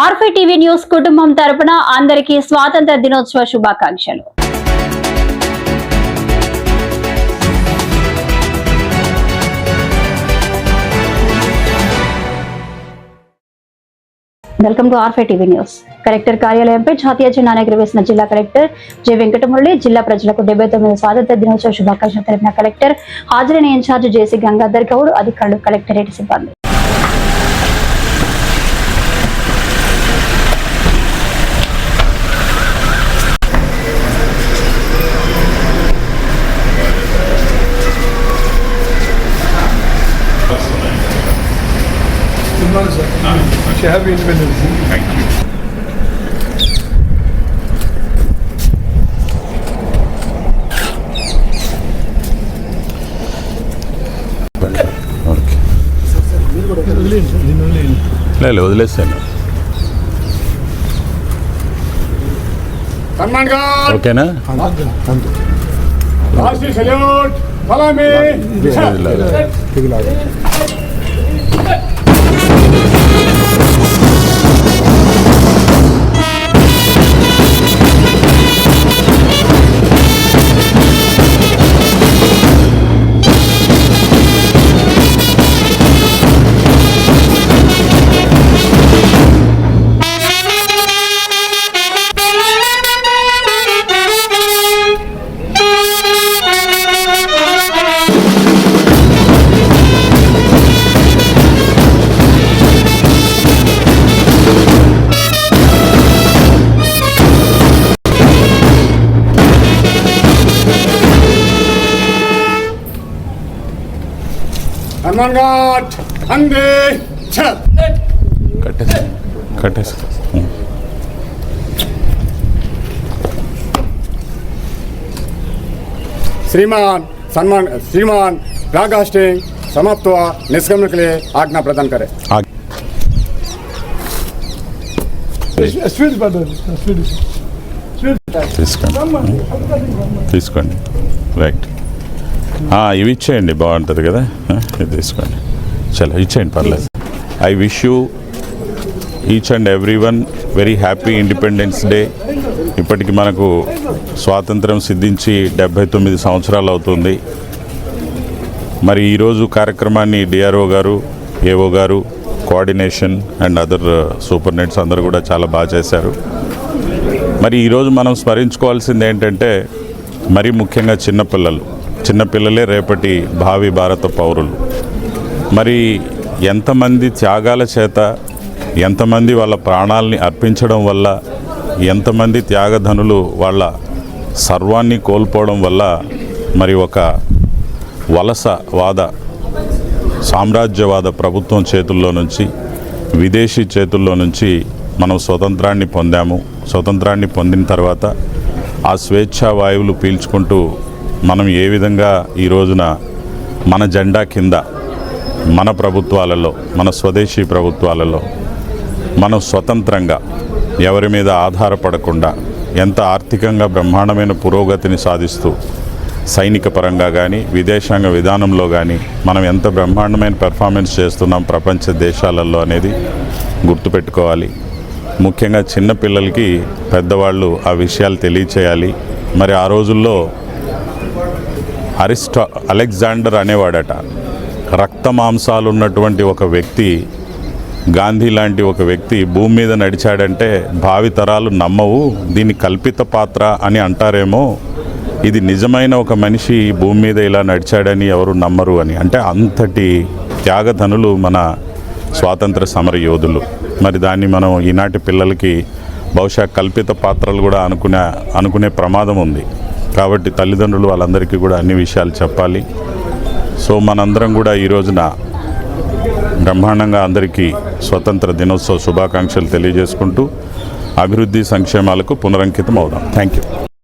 ఆర్ఫీ TV news కుటుంబం తరపున అందరికీ స్వాతంత్ర దినోత్సవ శుభాకాంక్షలు. Welcome to RFI TV news. Collector కార్యాలయంపై జాతీయ జెండాను ఎగురవేసిన జిల్లా కలెక్టర్ జె వెంకటమురళి జిల్లా ప్రజలకు డెబ్బై తొమ్మిది స్వాతంత్ర దినోత్సవ శుభాకాంక్షలు తెలిపిన కలెక్టర్ హాజరైన ఇన్ఛార్జ్ జేసీ గంగాధర్ గౌడ్ అధికారులు కలెక్టరేట్ సిబ్బంది. Morning, sir. She have independence. Thank you. లేదు వదిలేస్తాను ఓకేనా సల్యూట్ ఫాలో మీ లేదు. సన్మాన్ గాడ్ అందే చల్ కట్టేసి కట్టేసి ఉం. श्रीमान सम्मान श्रीमान ब्रॉडकास्टिंग समाप्त हुआ निष्गमन के लिए आज्ञा प्रदान करें ఆ- స్వీట్ పడ్డది స్వీట్ స్వీట్ తీసుకోండి తీసుకోండి రైట్ ఆ, ఇవి ఇచ్చేయండి బాగుంటుంది కదా? ఇది తీసుకోండి. చలో ఇచ్చేయండి పర్లేదు. I wish you each and every one very happy Independence Day ఇప్పటికి మనకు స్వాతంత్రం సిద్ధించి డెబ్భై తొమ్మిది సంవత్సరాలు అవుతుంది. మరి ఈరోజు కార్యక్రమాన్ని డిఆర్ఓ గారు ఏఓ గారు కోఆర్డినేషన్ అండ్ అదర్ సూపర్నెంట్స్ అందరూ కూడా చాలా బాగా చేశారు. మరి ఈరోజు మనం స్మరించుకోవాల్సింది ఏంటంటే మరీ ముఖ్యంగా చిన్నపిల్లలు. చిన్నపిల్లలే రేపటి భావి భారత పౌరులు. మరి ఎంతమంది త్యాగాల చేత ఎంతమంది వాళ్ళ ప్రాణాలని అర్పించడం వల్ల ఎంతమంది త్యాగధనులు వాళ్ళ సర్వాన్ని కోల్పోవడం వల్ల మరి ఒక వలసవాద సామ్రాజ్యవాద ప్రభుత్వం చేతుల్లో నుంచి విదేశీ చేతుల్లో నుంచి మనం స్వతంత్రాన్ని పొందాము. స్వతంత్రాన్ని పొందిన తర్వాత ఆ స్వేచ్ఛా వాయువులు పీల్చుకుంటూ మనం ఏ విధంగా ఈ రోజున మన జెండా కింద మన ప్రభుత్వాలలో మన స్వదేశీ ప్రభుత్వాలలో మనం స్వతంత్రంగా ఎవరి మీద ఆధారపడకుండా ఎంత ఆర్థికంగా బ్రహ్మాండమైన పురోగతిని సాధిస్తూ సైనిక పరంగా కానీ విదేశాంగ విధానంలో కానీ మనం ఎంత బ్రహ్మాండమైన పెర్ఫార్మెన్స్ చేస్తున్నాం ప్రపంచ దేశాలలో అనేది గుర్తుపెట్టుకోవాలి. ముఖ్యంగా చిన్నపిల్లలకి పెద్దవాళ్ళు ఆ విషయాలు తెలియచేయాలి. మరి ఆ రోజుల్లో అరిస్టా అలెగ్జాండర్ అనేవాడట. రక్త మాంసాలు ఉన్నటువంటి ఒక వ్యక్తి గాంధీ లాంటి ఒక వ్యక్తి భూమి మీద నడిచాడంటే భావితరాలు నమ్మవు దీన్ని కల్పిత పాత్ర అని అంటారేమో. ఇది నిజమైన ఒక మనిషి భూమి మీద ఇలా నడిచాడని ఎవరు నమ్మరు అని. అంటే అంతటి త్యాగధనులు మన స్వాతంత్ర సమర యోధులు. మరి దాన్ని మనం ఈనాటి పిల్లలకి బహుశా కల్పిత పాత్రలు కూడా అనుకునే అనుకునే ప్రమాదం ఉంది. కాబట్టి తల్లిదండ్రులు వాళ్ళందరికీ కూడా అన్ని విషయాలు చెప్పాలి. సో మనందరం కూడా ఈ రోజున బ్రహ్మాండంగా అందరికీ స్వతంత్ర దినోత్సవ శుభాకాంక్షలు తెలియజేసుకుంటూ అభివృద్ధి సంక్షేమాలకు పునరంకితం అవుదాం థ్యాంక్ యూ.